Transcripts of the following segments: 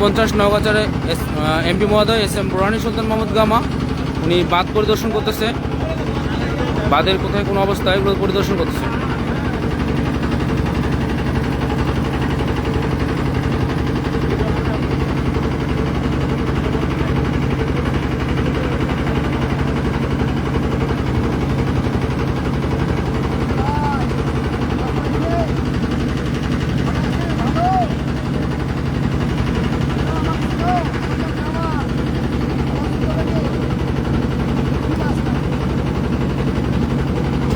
উনপঞ্চাশ নওগাঁচারে এমপি মহোদয় এস এম বুরহানি সুলতান মোহাম্মদ গামা, উনি বাঁধ পরিদর্শন করতেছে। বাঁধের কোথায় কোনো অবস্থায় পরিদর্শন করতেছে।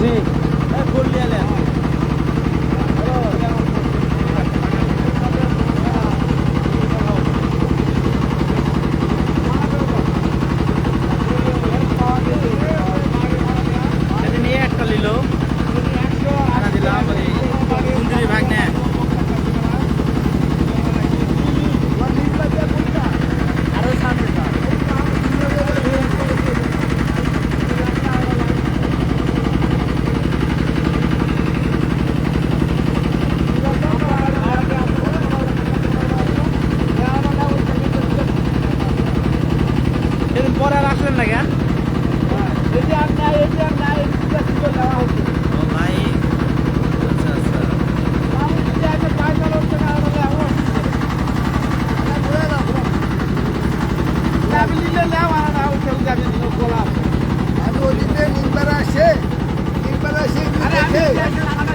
পরে আমি ওদিকে করব আসে নিমপাড়া খানা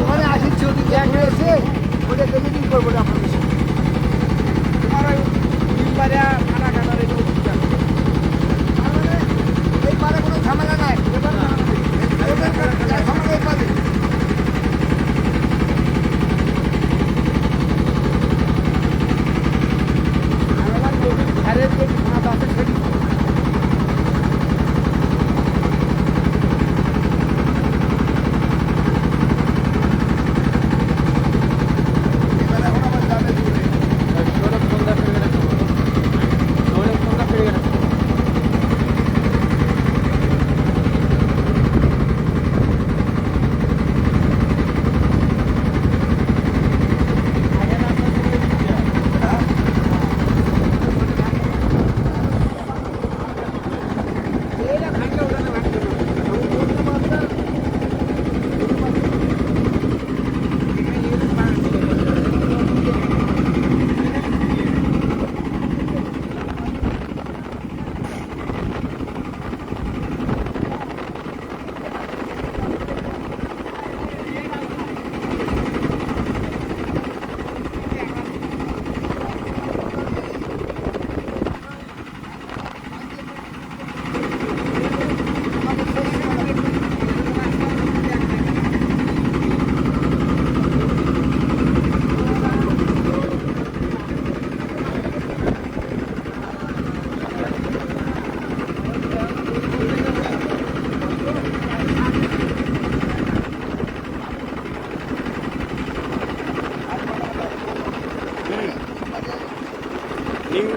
ওখানে আসিচ্ছি ওদিকে একবার এসে ওটা দেখে দিন করব আপনাদের সাথে এই পারে কোনো ঝামেলা নাই ঝামেলা এই পারে এবার এখন আমার যাবে দূরে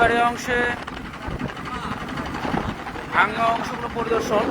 নিমবাড়ি অংশে ভাঙ্গা অংশগুলো পরিদর্শন।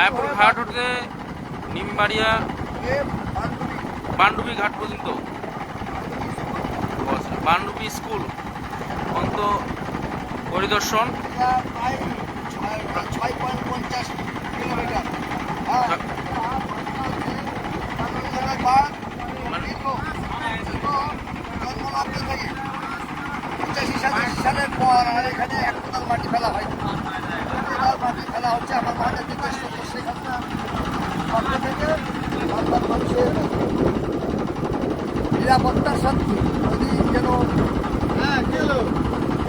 আয়পুর ঘাট হতে নিমবাড়িয়া বান্ধবী পাণ্ডুবি ঘাট পর্যন্ত। পাণ্ডুবি স্কুল অন্ত পরিদর্শন। সালের পর আর এখানে এক কোদাল মাটি ফেলা হয়। মাটি ফেলা হচ্ছে আমার হাসিনা পক্ষ থেকে বাংলার মানুষের নিরাপত্তার সাথে যদি যেন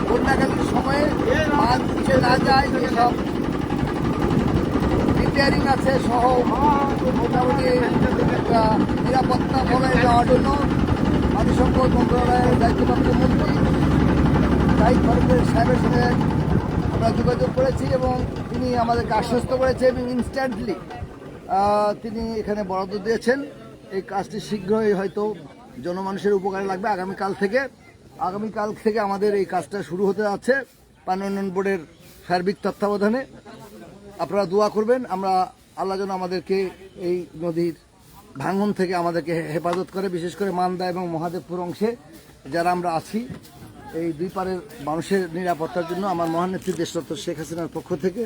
বন্যাকালীন সময়ে মাছ নিচে না যায় যেসব রিপেয়ারিং আছে সহ মোটামুটি একটা নিরাপত্তা বজায় দেওয়ার জন্য পানি সম্পদ মন্ত্রণালয়ের দায়িত্বপ্রাপ্ত মন্ত্রী তাই ভারতের সাহেবের সাথে আমরা যোগাযোগ করেছি এবং তিনি আমাদেরকে আশ্বস্ত করেছেন ইনস্ট্যান্টলি তিনি এখানে বরাদ্দ দিয়েছেন। এই কাজটি শীঘ্রই হয়তো জনমানুষের উপকারে লাগবে আগামীকাল থেকে। আগামীকাল থেকে আমাদের এই কাজটা শুরু হতে যাচ্ছে পানি উন্নয়ন বোর্ডের সার্বিক তত্ত্বাবধানে। আপনারা দোয়া করবেন, আমরা আল্লাহ যেন আমাদেরকে এই নদীর ভাঙন থেকে আমাদেরকে হেফাজত করে, বিশেষ করে মান্দা এবং মহাদেবপুর অংশে যারা আমরা আছি, এই দুই পারের মানুষের নিরাপত্তার জন্য আমার মহানেত্রী দেশরত্ন শেখ হাসিনার পক্ষ থেকে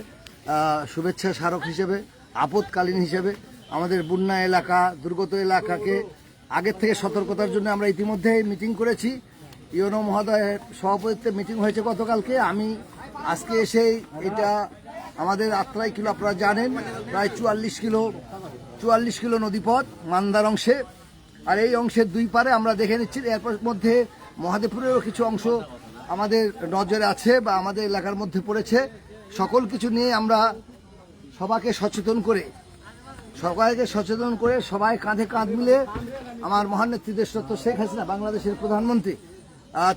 শুভেচ্ছা স্মারক হিসেবে আপদকালীন হিসেবে আমাদের বন্যা এলাকা, দুর্গত এলাকাকে আগের থেকে সতর্কতার জন্য আমরা ইতিমধ্যে মিটিং করেছি। ইউনো মহোদয়ের সভাপতিত্বে মিটিং হয়েছে গতকালকে। আমি আজকে এসেই এটা আমাদের আত্রাই কিলো, আপনারা জানেন, প্রায় চুয়াল্লিশ কিলো চুয়াল্লিশ কিলো নদীপথ মান্দার অংশে। আর এই অংশের দুই পারে আমরা দেখে নিচ্ছি এরপর মধ্যে মহাদেবপুরেরও কিছু অংশ আমাদের নজরে আছে বা আমাদের এলাকার মধ্যে পড়েছে। সকল কিছু নিয়ে আমরা সবাইকে সচেতন করে, সবাইকে সচেতন করে সবাই কাঁধে কাঁধ মিলে আমার মহান নেত্রী দেশরত্ন শেখ হাসিনা, বাংলাদেশের প্রধানমন্ত্রী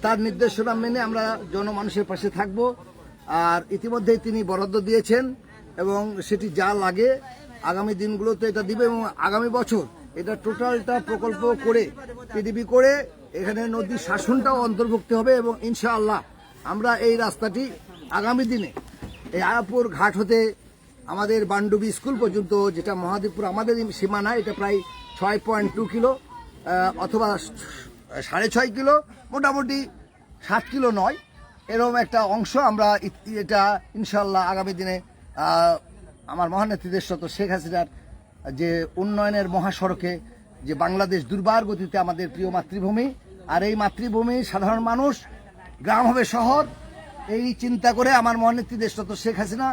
তার নির্দেশনা মেনে আমরা জনমানুষের পাশে থাকব। আর ইতিমধ্যেই তিনি বরাদ্দ দিয়েছেন এবং সেটি যা লাগে আগামী দিনগুলোতে এটা দিবে এবং আগামী বছর এটা টোটালটা প্রকল্প করে পিডিবি করে এখানে নদীর শাসনটাও অন্তর্ভুক্ত হবে এবং ইনশাআল্লাহ আমরা এই রাস্তাটি আগামী দিনে, এই আয়াপুর ঘাট হতে আমাদের বান্ডুবি স্কুল পর্যন্ত যেটা মহাদেবপুর, আমাদের সীমানা, এটা প্রায় ছয় পয়েন্ট টু কিলো অথবা সাড়ে ছয় কিলো, মোটামুটি সাত কিলো নয়। এরকম একটা অংশ আমরা এটা ইনশাল্লাহ আগামী দিনে আমার মহানেত্রী দেশরত শেখ হাসিনার যে উন্নয়নের মহাসড়কে যে বাংলাদেশ দুর্বার গতিতে আমাদের প্রিয় মাতৃভূমি, আর এই মাতৃভূমি সাধারণ মানুষ, গ্রাম হবে শহর, এই চিন্তা করে আমার মহানেত্রী দেশরত শেখ হাসিনা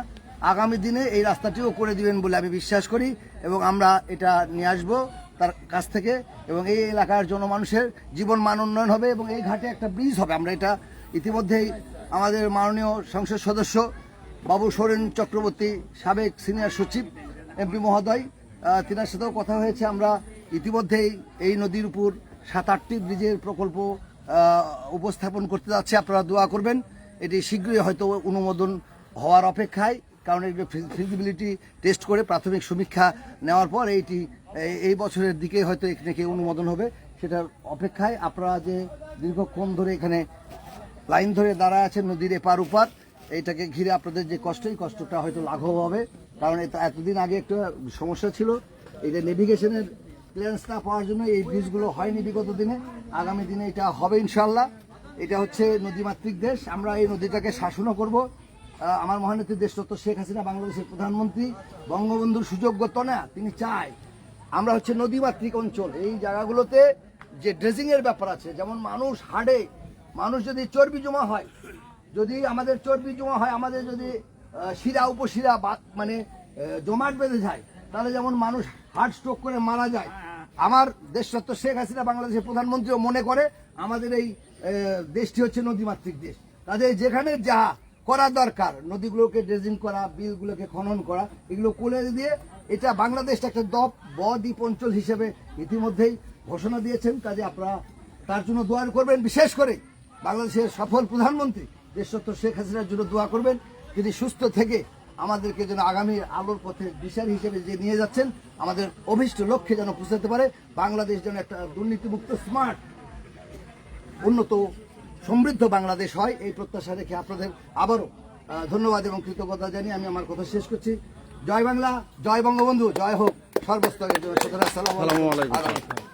আগামী দিনে এই রাস্তাটিও করে দিবেন বলে আমি বিশ্বাস করি এবং আমরা এটা নিয়ে আসব তার কাছ থেকে এবং এই এলাকার জনমানুষের জীবন মান উন্নয়ন হবে এবং এই ঘাটে একটা ব্রিজ হবে। আমরা এটা ইতিমধ্যেই আমাদের মাননীয় সংসদ সদস্য বাবু সোরেন চক্রবর্তী, সাবেক সিনিয়র সচিব এমপি মহোদয় তিনার সাথেও কথা হয়েছে। আমরা ইতিমধ্যেই এই নদীর উপর সাত আটটি ব্রিজের প্রকল্প উপস্থাপন করতে যাচ্ছে। আপনারা দোয়া করবেন। এটি শীঘ্রই হয়তো অনুমোদন হওয়ার অপেক্ষায়। কারণ এগুলো ফিজিবিলিটি টেস্ট করে প্রাথমিক সমীক্ষা নেওয়ার পর এইটি, এই- বছরের দিকে হয়তো এখানে অনুমোদন হবে সেটার অপেক্ষায় আপনারা যে দীর্ঘক্ষণ ধরে এখানে লাইন ধরে দাঁড়ায় আছেন নদীর এপার উপার এইটাকে ঘিরে আপনাদের যে কষ্ট এই কষ্টটা হয়তো লাঘব হবে। কারণ এটা এতদিন আগে একটা সমস্যা ছিল। এটা নেভিগেশনের ক্লিয়ারেন্স না পাওয়ার জন্য এই ব্রিজগুলো হয়নি বিগত দিনে। আগামী দিনে এটা হবে ইনশাল্লাহ এটা হচ্ছে নদীমাতৃক দেশ। আমরা এই নদীটাকে শাসনও করব। আমার মহানেত্রী দেশরত্ন শেখ হাসিনা, বাংলাদেশের প্রধানমন্ত্রী, বঙ্গবন্ধুর সুযোগ্য তনা, তিনি চায়। আমরা হচ্ছে নদীমাতৃক অঞ্চল। এই জায়গাগুলোতে যে ড্রেজিং এর ব্যাপার আছে, যেমন মানুষ হাড়ে মানুষ যদি চর্বি জমা হয়, যদি আমাদের চর্বি জমা হয়, আমাদের যদি শিরা, উপশিরা বা- মানে জমাট বেঁধে যায়, তাহলে যেমন মানুষ হার্ট স্ট্রোক করে মারা যায়। আমার দেশরত্ন শেখ হাসিনা, বাংলাদেশের প্রধানমন্ত্রীও মনে করে, আমাদের এই দেশটি হচ্ছে নদীমাতৃক দেশ। তাদের যেখানে যা করা দরকার। নদীগুলোকে ড্রেজিং করা বিলগুলোকে খনন করা, এগুলো করে দিয়ে এটা বাংলাদেশটা একটা দপ ব দ্বীপ অঞ্চল হিসেবে ইতিমধ্যেই ঘোষণা দিয়েছেন। কাজে আপনারা তার জন্য দোয়া করবেন, বিশেষ করে বাংলাদেশের সফল প্রধানমন্ত্রী দেশরত্ন শেখ হাসিনার জন্য দোয়া করবেন তিনি সুস্থ থেকে আমাদেরকে যেন আগামী আলোর পথে দিশারি হিসেবে যে নিয়ে যাচ্ছেন, আমাদের অভিষ্ট লক্ষ্যে যেন পৌঁছাতে পারে। বাংলাদেশ যেন একটা দুর্নীতিমুক্ত স্মার্ট উন্নত সমৃদ্ধ বাংলাদেশ হয়, এই প্রত্যাশা রেখে আপনাদের আবারও ধন্যবাদ এবং কৃতজ্ঞতা জানিয়ে আমি আমার কথা শেষ করছি। জয় বাংলা, জয় বঙ্গবন্ধু, জয় হোক সর্বস্তরে সুতরাং আসসালামু। আলাইকুম।